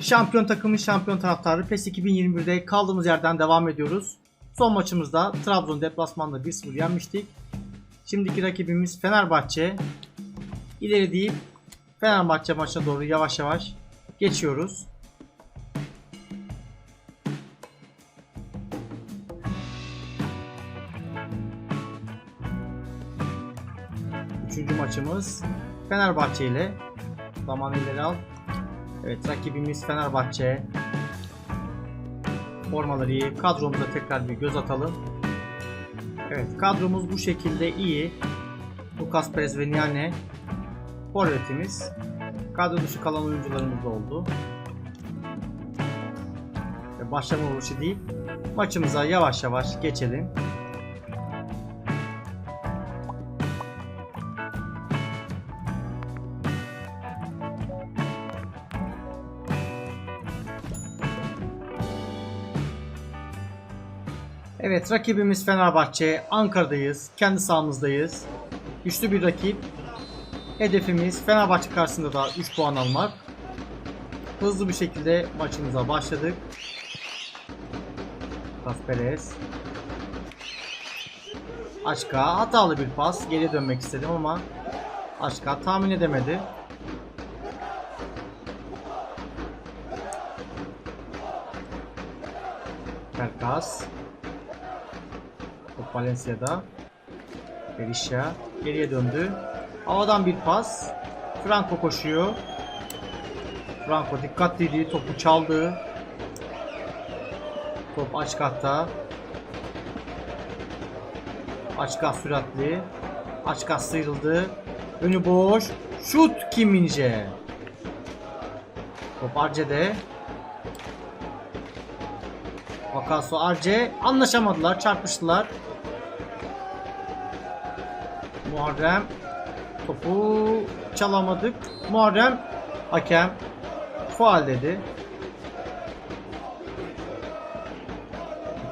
Şampiyon takımın şampiyon taraftarı PES 2021'de kaldığımız yerden devam ediyoruz. Son maçımızda Trabzon deplasmanda 1-0 yenmiştik. Şimdiki rakibimiz Fenerbahçe. İleri deyip Fenerbahçe maçına doğru yavaş yavaş geçiyoruz. Üçüncü maçımız Fenerbahçe ile zaman ileri al. Evet rakibimiz Fenerbahçe. Formaları iyi. Kadromuza tekrar bir göz atalım. Evet kadromuz bu şekilde iyi. Lucas Perez ve Niane forvetimiz. Kadro dışı kalan oyuncularımız da oldu. Başlama vuruşu değil. Maçımıza yavaş yavaş geçelim. Evet rakibimiz Fenerbahçe. Ankara'dayız. Kendi sahamızdayız. Güçlü bir rakip. Hedefimiz Fenerbahçe karşısında da 3 puan almak. Hızlı bir şekilde maçımıza başladık. Pas Perez. Aşka hatalı bir pas. Geri dönmek istedim ama Aşka tahmin edemedi. Perkas. Top Valencia'da. Berisha geriye döndü. Havadan bir pas. Franco koşuyor. Franco dikkatliydi. Topu çaldı. Top Açkat'ta. Açkat süratli. Açkat sıyrıldı. Önü boş. Şut Kim Min-jae. Top Arce'de. Vakasu Arce anlaşamadılar, çarpıştılar. Muharrem topu çalamadık. Muharrem hakem faal dedi.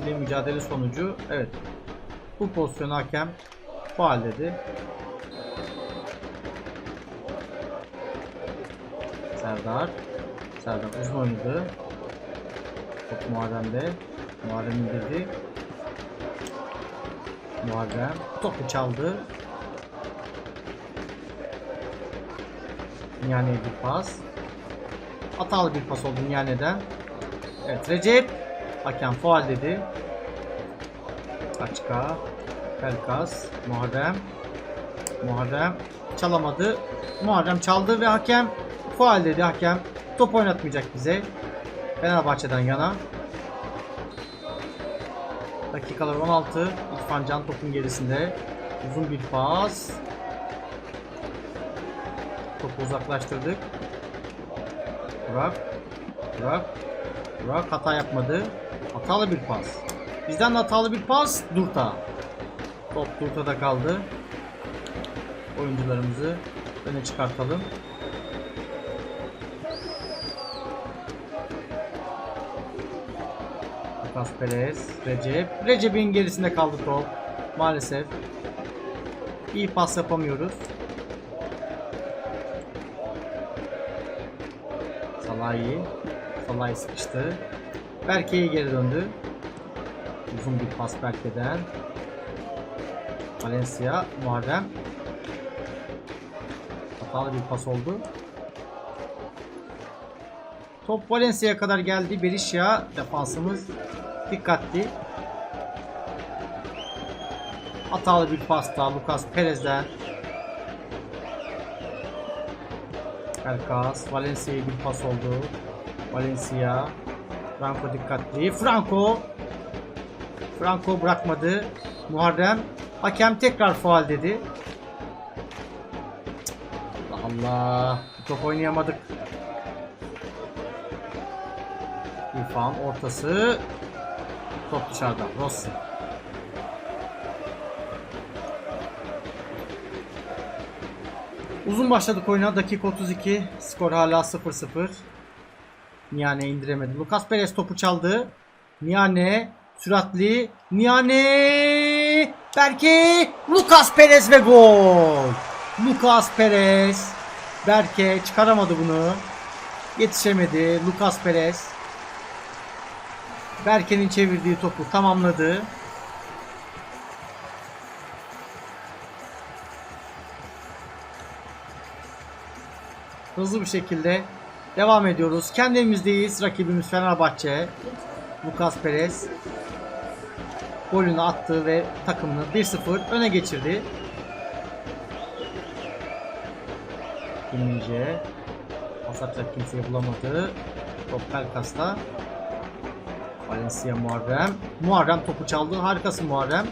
İkili mücadele sonucu evet. Bu pozisyonu hakem faal dedi. Serdar Serdar uzun oynadı. Top Muharrem'de. Muharrem indirdi. Muharrem topu çaldı. Nihane'ye bir pas. Hatalı bir pas oldu Nihane'den. Evet Recep. Hakem faal dedi. Açka. Pelkas. Muharrem. Muharrem çalamadı. Muharrem çaldı ve hakem faal dedi. Hakem top oynatmayacak bize. Fenerbahçe'den yana. Dakikalar 16. İrfan Can topun gerisinde. Uzun bir pas. Topu uzaklaştırdık. Burak. Burak. Burak hata yapmadı. Hatalı bir pas. Bizden de hatalı bir pas. Durta. Top Durta'da kaldı. Oyuncularımızı öne çıkartalım. Lucas Perez, Recep. Recep'in gerisinde kaldı top. Maalesef. İyi pas yapamıyoruz. Salahi. Salahi sıkıştı. Berke'ye geri döndü. Uzun bir pas Berke'den. Valencia, Muharrem. Hatalı bir pas oldu. Top Valencia'ya kadar geldi. Berisha defansımız dikkatli. Hatalı bir pasta Lucas Perez'den. Pelkas, Valencia'ya bir pas oldu. Valencia. Franco dikkatli. Franco. Franco bırakmadı. Muharrem. Hakem tekrar faal dedi. Allah Allah. Top oynayamadık. İrfan ortası. Top dışarıda. Rossi. Uzun başladık oyuna. Dakika 32. Skor hala 0-0. Niane indiremedi. Lucas Perez topu çaldı. Niane süratli. Niane Berke Lucas Perez ve gol. Lucas Perez Berke çıkaramadı bunu. Yetişemedi. Lucas Perez. Berke'nin çevirdiği topu tamamladı. Hızlı bir şekilde devam ediyoruz. Kendi evimizdeyiz. Rakibimiz Fenerbahçe. Lucas Perez golünü attı ve takımını 1-0 öne geçirdi. Kimmince pas atacak kimseyi bulamadı. Top Pelkas'ta. Valencia Muharrem. Muharrem topu çaldı. Harikasın Muharrem.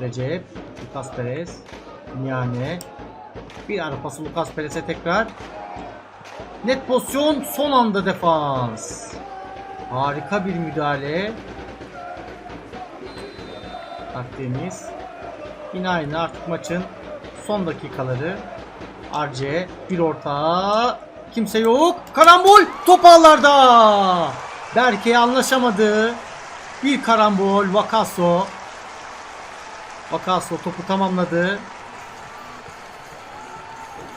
Recep. Lucas Perez. Niyane. Bir ara pası Lucas Perez'e tekrar. Net pozisyon. Son anda defans. Harika bir müdahale. Taktiğimiz. Yine aynı artık maçın son dakikaları. Arce bir orta. Kimse yok. Karambol top ağlarda. Berke anlaşamadı. Bir karambol Vakaso. Vakaso topu tamamladı.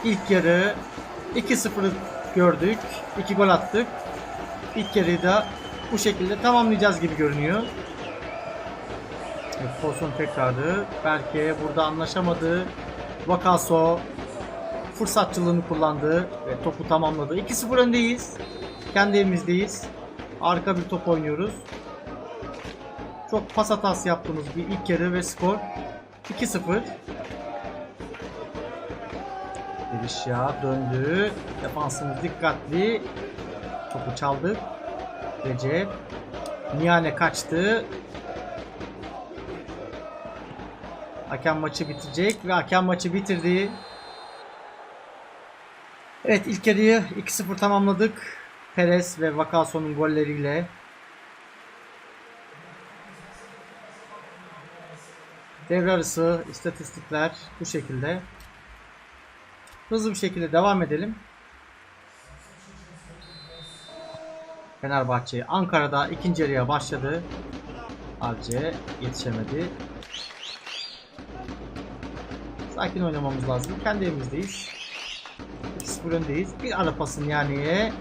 İlk yarı 2-0'ı gördük. 2 gol attık. İlk yarıyı da bu şekilde tamamlayacağız gibi görünüyor. Evet, pozisyon tekrarı. Berke burada anlaşamadı. Vakaso fırsatçılığını kullandı ve topu tamamladı. 2-0 öndeyiz. Kendi evimizdeyiz. Harika bir top oynuyoruz. Çok pas hatası yaptığımız bir ilk yarı ve skor 2-0. Berisha döndü. Defansımız dikkatli. Topu çaldık. Recep. Niyane kaçtı. Hakem maçı bitirecek ve hakem maçı bitirdi. Evet ilk yarıyı 2-0 tamamladık. Perez ve Vakaso'nun golleriyle. Devre arası istatistikler bu şekilde. Hızlı bir şekilde devam edelim. Fenerbahçe Ankara'da ikinci yarıya başladı. Arce yetişemedi. Sakin oynamamız lazım. Kendi evimizdeyiz. 2-0 öndeyiz. Bir ara pasın yani.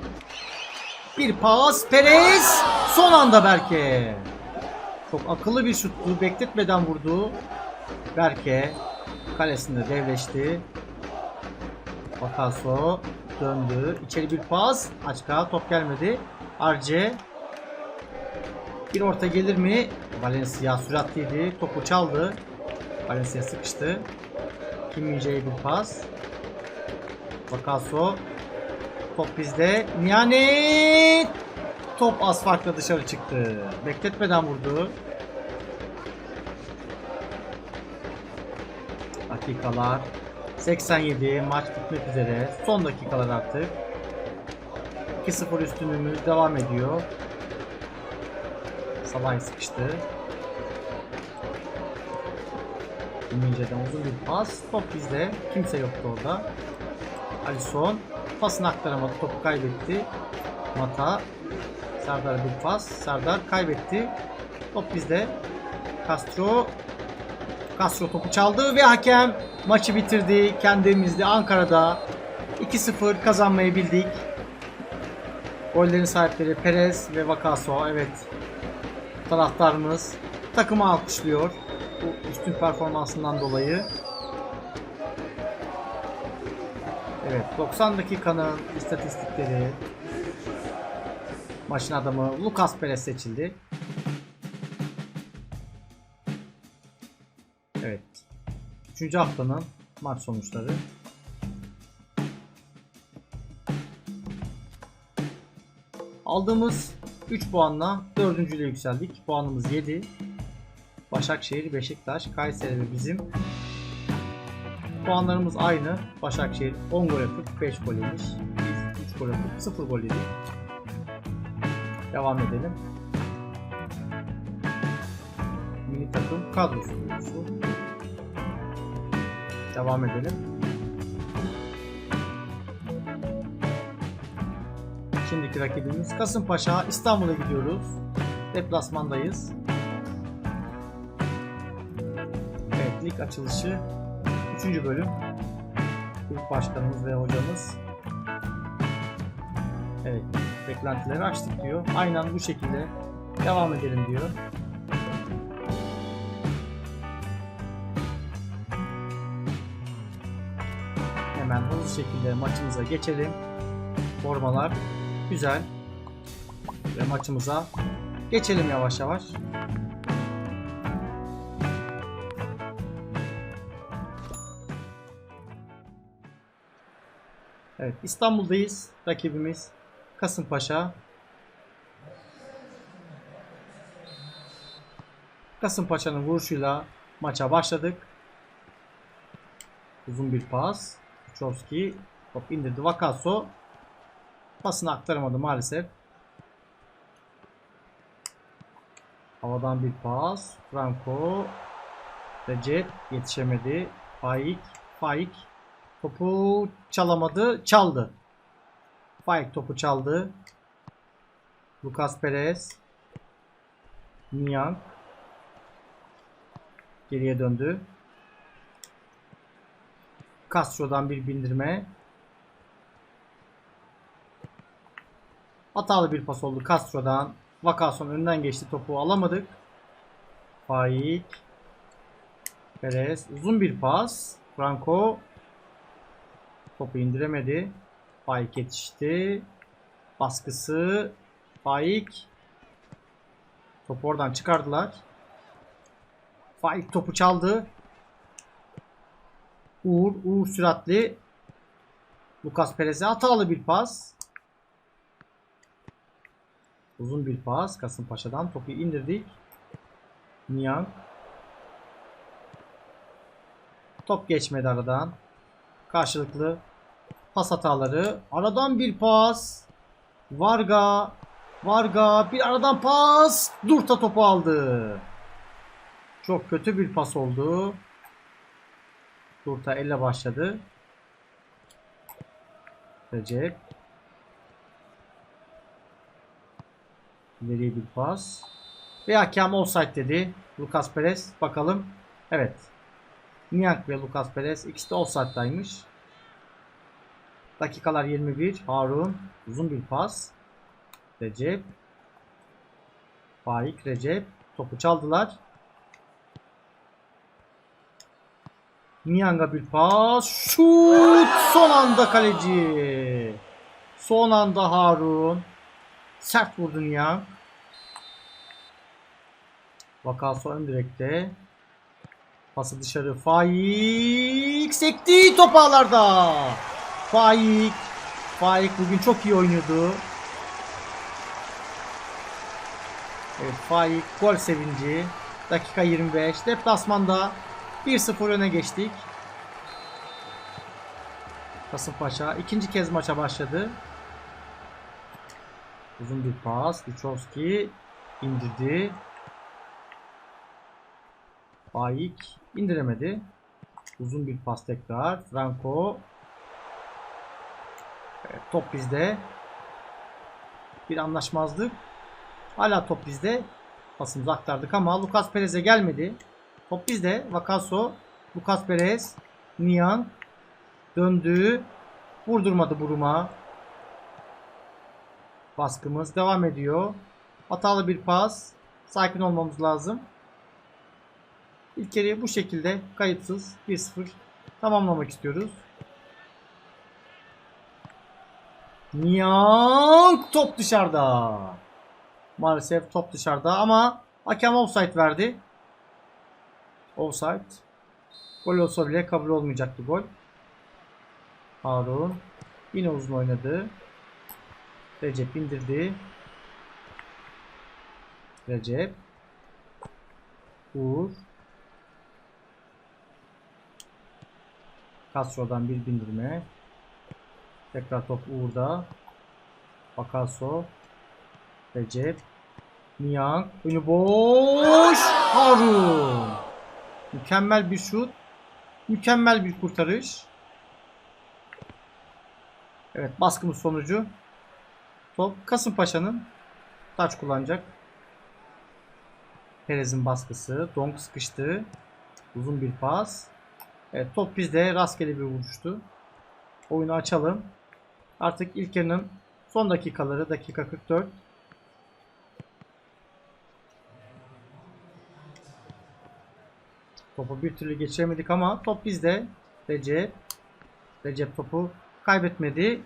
Bir pas. Perez. Son anda Berke. Çok akıllı bir şuttu. Bekletmeden vurdu. Berke. Kalesinde devleşti. Vakaso döndü. İçeri bir pas. Açka top gelmedi. Arce. Bir orta gelir mi? Valencia süratliydi. Topu çaldı. Valencia sıkıştı. Kim Min-jae'ye bir pas. Vakaso. Top bizde. Niyane. Top az farkla dışarı çıktı. Bekletmeden vurdu. Dakikalar. 87. Maç bitmek üzere. Son dakikalar artık. 2-0 üstünlüğümüz devam ediyor. Sabah sıkıştı. Mince'den uzun bir pas. Top bizde. Kimse yoktu orada. Alisson pasını aktaramadı. Topu kaybetti. Mata. Serdar bir pas. Serdar kaybetti. Top bizde. Castro. Castro topu çaldı ve hakem maçı bitirdi. Kendimizde Ankara'da 2-0 kazanmayı bildik. Gollerin sahipleri Perez ve Vakaso. Evet. Taraftarımız takımı alkışlıyor. Bu üstün performansından dolayı. Evet 90 dakikanın istatistikleri maçın adamı Lucas Perez seçildi. 3. haftanın maç sonuçları. Aldığımız 3 puanla 4. yükseldik. Puanımız 7. Başakşehir, Beşiktaş, Kayseri ve bizim puanlarımız aynı. Başakşehir 10 gol atıp 5 gol yemiş. Biz 3 gol atıp 0 gol yedik. Devam edelim. Milli takım kadrosu. Devam edelim. Şimdiki rakibimiz Kasımpaşa. İstanbul'a gidiyoruz. Deplasmandayız. Evet, lig açılışı 3. bölüm. Kulüp başkanımız ve hocamız Evet. Beklentileri açtık diyor. Aynen bu şekilde devam edelim diyor. Hemen hızlı şekilde maçımıza geçelim. Formalar güzel. Ve maçımıza geçelim yavaş yavaş. Evet İstanbul'dayız. Rakibimiz Kasımpaşa. Kasımpaşa'nın vuruşuyla maça başladık. Uzun bir pas. Kuchowski top indirdi. Vakaso pasını aktaramadı maalesef. Havadan bir pas. Franco Recep yetişemedi. Faik Faik topu çalamadı. Çaldı. Faik topu çaldı. Lucas Perez Niang geriye döndü. Castro'dan bir bindirme. Hatalı bir pas oldu Castro'dan. Vakason önden geçti topu alamadık. Faik. Perez. Uzun bir pas. Franco. Topu indiremedi. Faik yetişti. Baskısı. Faik. Topu oradan çıkardılar. Faik topu çaldı. Uğur, Uğur süratli. Lucas Perez'e hatalı bir pas. Uzun bir pas. Kasımpaşa'dan topu indirdik. Niang. Top geçmedi aradan. Karşılıklı pas hataları. Aradan bir pas. Varga. Varga bir aradan pas. Durta topu aldı. Çok kötü bir pas oldu. Durta elle başladı. Recep. İleriye bir pas. Ve hakem offside dedi. Lucas Perez. Bakalım. Evet. Niang ve Lucas Perez ikisi de offside'daymış. Dakikalar 21. Harun. Uzun bir pas. Recep. Faik Recep. Topu çaldılar. Niang'a bir pas. Şut! Son anda kaleci. Son anda Harun. Sert vurdu Niang. Vakaso ön direkte. Pası dışarı. Faik sekti top ağlarda. Faik. Faik bugün çok iyi oynuyordu. Evet Faik gol sevinci. Dakika 25. Deplasmanda 1-0 öne geçtik. Kasımpaşa ikinci kez maça başladı. Uzun bir pas. Lichowski indirdi. Faik indiremedi. Uzun bir pas tekrar. Franco. Evet, top bizde. Bir anlaşmazlık. Hala top bizde. Pasımızı aktardık ama Lucas Perez'e gelmedi. Top bizde. Vakaso. Lucas Perez. Nian. Döndü. Vurdurmadı Buruma. Baskımız devam ediyor. Hatalı bir pas. Sakin olmamız lazım. İlk yarıyı bu şekilde kayıtsız 1-0 tamamlamak istiyoruz. Niang top dışarıda. Maalesef top dışarıda ama hakem offside verdi. Offside. Gol olsa bile kabul olmayacaktı gol. Harun yine uzun oynadı. Recep indirdi. Recep. Uğur. Castro'dan bir bindirme. Tekrar top Uğur'da. Bakaso. Recep. Niang. Önü boş. Harun. Mükemmel bir şut. Mükemmel bir kurtarış. Evet baskımız sonucu. Top Kasımpaşa'nın taç kullanacak. Perez'in baskısı. Donk sıkıştı. Uzun bir pas. Evet top bizde rastgele bir vuruştu. Oyunu açalım. Artık ilk yarının Son dakikaları dakika 44. Topu bir türlü geçiremedik ama top bizde. Recep. Recep topu kaybetmedi.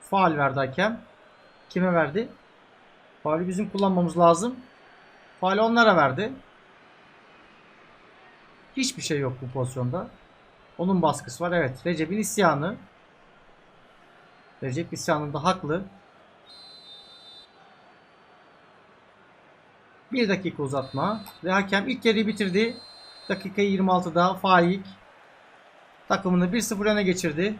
Faal verdi hakem. Kime verdi? Faali bizim kullanmamız lazım. Faali onlara verdi. Hiçbir şey yok bu pozisyonda. Onun baskısı var. Evet. Recep'in isyanı. Recep isyanında haklı. Bir dakika uzatma. Ve hakem ilk yarıyı bitirdi. Dakika 26'da Faik takımını 1-0 öne geçirdi.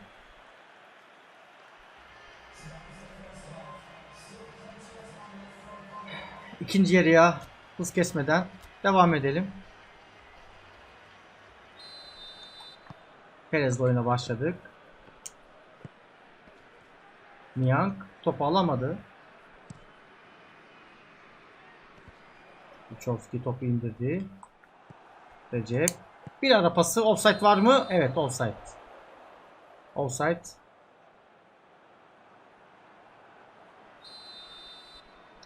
İkinci yarıya hız kesmeden devam edelim. Perez'le oyuna başladık. Niang topu alamadı. Uçovski topu indirdi. Recep. Bir ara pası. Offside var mı? Evet offside. Offside.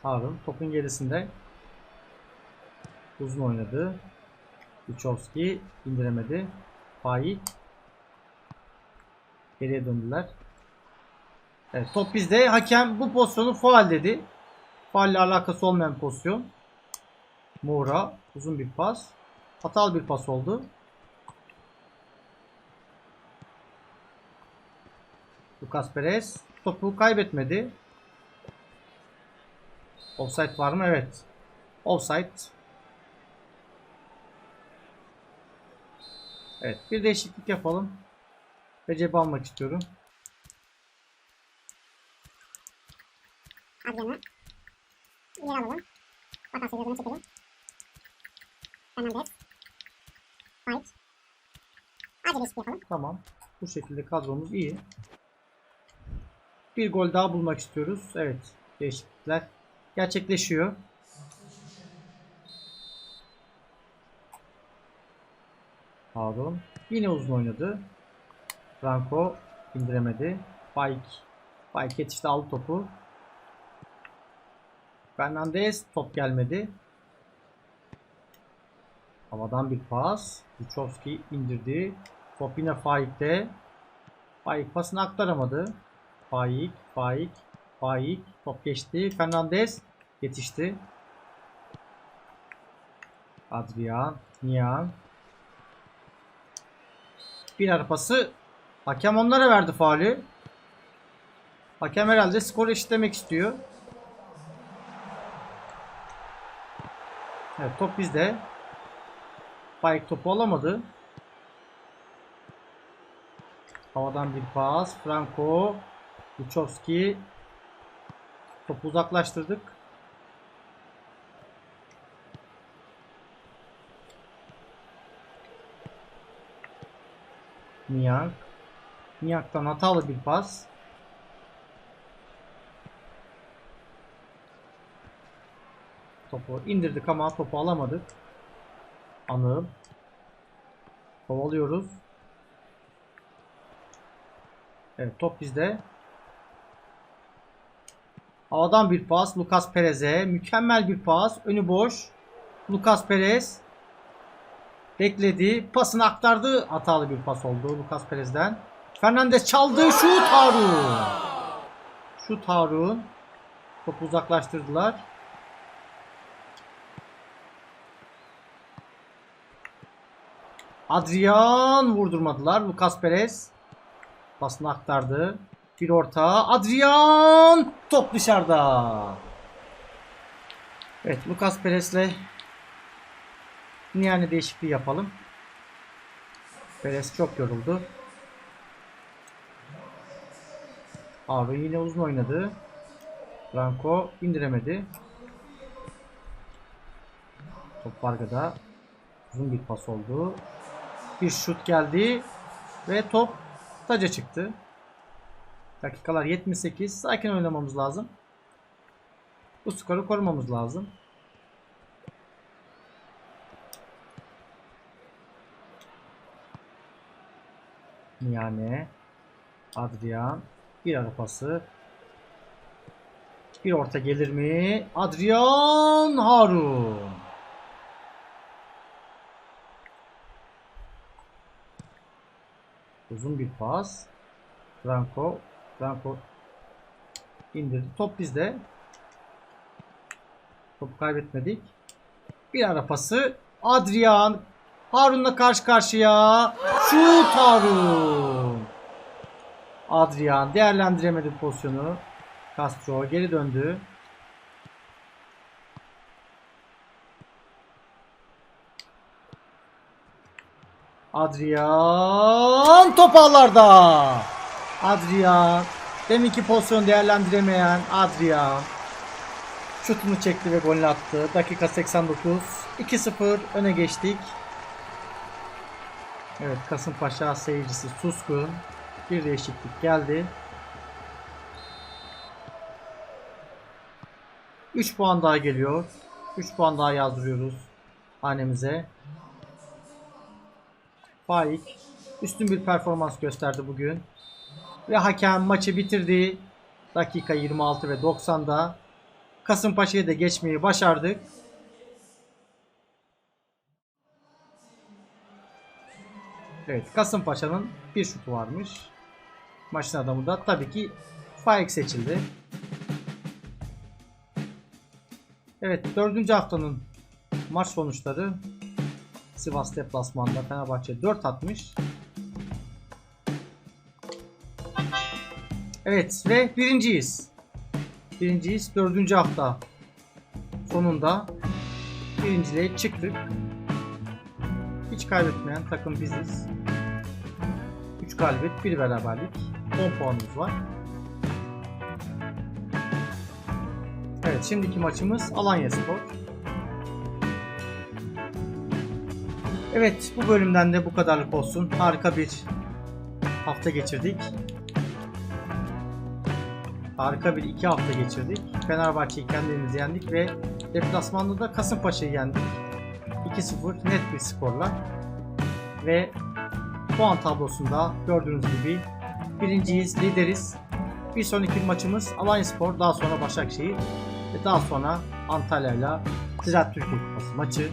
Harun topun gerisinde. Uzun oynadı. Uçovski indiremedi. Faik. Geriye döndüler. Evet top bizde. Hakem bu pozisyonu faal dedi. Faalle alakası olmayan pozisyon. Moura uzun bir pas. Hatalı bir pas oldu. Lucas Perez topu kaybetmedi. Offside var mı? Evet. Offside. Evet. Bir değişiklik yapalım. Recep'i almak istiyorum. Adrian'ı ileri alalım. Vakası gözünü çekelim. Fernandez. White. Acele değişiklik. Tamam. Bu şekilde kadromuz iyi. Bir gol daha bulmak istiyoruz. Evet. Değişiklikler gerçekleşiyor. Harun yine uzun oynadı. Franco indiremedi. Pike. Pike yetişti aldı topu. Fernandez top gelmedi. Havadan bir pas. Luchowski indirdi. Top yine Faik'te. Faik pasını aktaramadı. Faik, Faik, Faik. Top geçti. Fernandez yetişti. Adrian, Nian. Bir ara pası. Hakem onlara verdi faulü. Hakem herhalde skor eşitlemek istiyor. Evet top bizde. Faik topu alamadı. Havadan bir pas. Franco. Luchowski. Topu uzaklaştırdık. Niang. Niang'dan hatalı bir pas. Topu indirdik ama topu alamadık. Anıl. Kovalıyoruz. Evet top bizde. Havadan bir pas Lucas Perez'e. Mükemmel bir pas. Önü boş. Lucas Perez bekledi. Pasını aktardı. Hatalı bir pas oldu Lucas Perez'den. Fernandez çaldı. Şut Harun. Şut Harun. Topu uzaklaştırdılar. Adrian vurdurmadılar. Lucas Perez pasını aktardı. Bir orta. Adrian top dışarıda. Evet Lucas Perez'le yani değişikliği yapalım. Perez çok yoruldu. Harun yine uzun oynadı. Franco indiremedi. Top Varga'da uzun bir pas oldu. Bir şut geldi ve top taca çıktı. Dakikalar 78. Sakin oynamamız lazım. Bu skoru korumamız lazım. Yani Adrian Bir ara pası. Bir orta gelir mi? Adrian Harun. Uzun bir pas. Franco. Franco indirdi. Top bizde. Topu kaybetmedik. Bir ara pası. Adrian Harun'la karşı karşıya. Şut Harun. Adrian değerlendiremedi pozisyonu. Castro geri döndü. Adrian top ağlarda. Adrian deminki pozisyon değerlendiremeyen Adrian şutunu çekti ve golünü attı. Dakika 89. 2-0 öne geçtik. Evet Kasımpaşa seyircisi suskun. Bir değişiklik geldi. 3 puan daha geliyor. 3 puan daha yazdırıyoruz hanemize. Faik üstün bir performans gösterdi bugün. Ve hakem maçı bitirdi. Dakika 26 ve 90'da. Kasımpaşa'yı da geçmeyi başardık. Evet Kasımpaşa'nın bir şutu varmış. Maçın adamı da tabii ki Faik seçildi. Evet dördüncü haftanın maç sonuçları Sivas deplasmanda Fenerbahçe 4 atmış. Evet ve birinciyiz. Birinciyiz. Dördüncü hafta sonunda birinciliğe çıktık. Hiç kaybetmeyen takım biziz. 3 galibiyet, 1 beraberlik. 10 puanımız var. Evet şimdiki maçımız Alanya Spor. Evet bu bölümden de bu kadarlık olsun. Harika bir hafta geçirdik. Harika bir iki hafta geçirdik. Fenerbahçe'yi kendimiz yendik ve deplasmanda da Kasımpaşa'yı yendik. 2-0 net bir skorla. Ve puan tablosunda gördüğünüz gibi birinciyiz, lideriz. Bir sonraki maçımız Alanya Spor, daha sonra Başakşehir ve daha sonra Antalya ile Ziraat Türkiye Kupası maçı.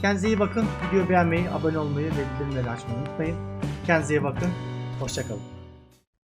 Kendinize iyi bakın. Videoyu beğenmeyi, abone olmayı ve bildirimleri açmayı unutmayın. Kendinize iyi bakın. Hoşçakalın.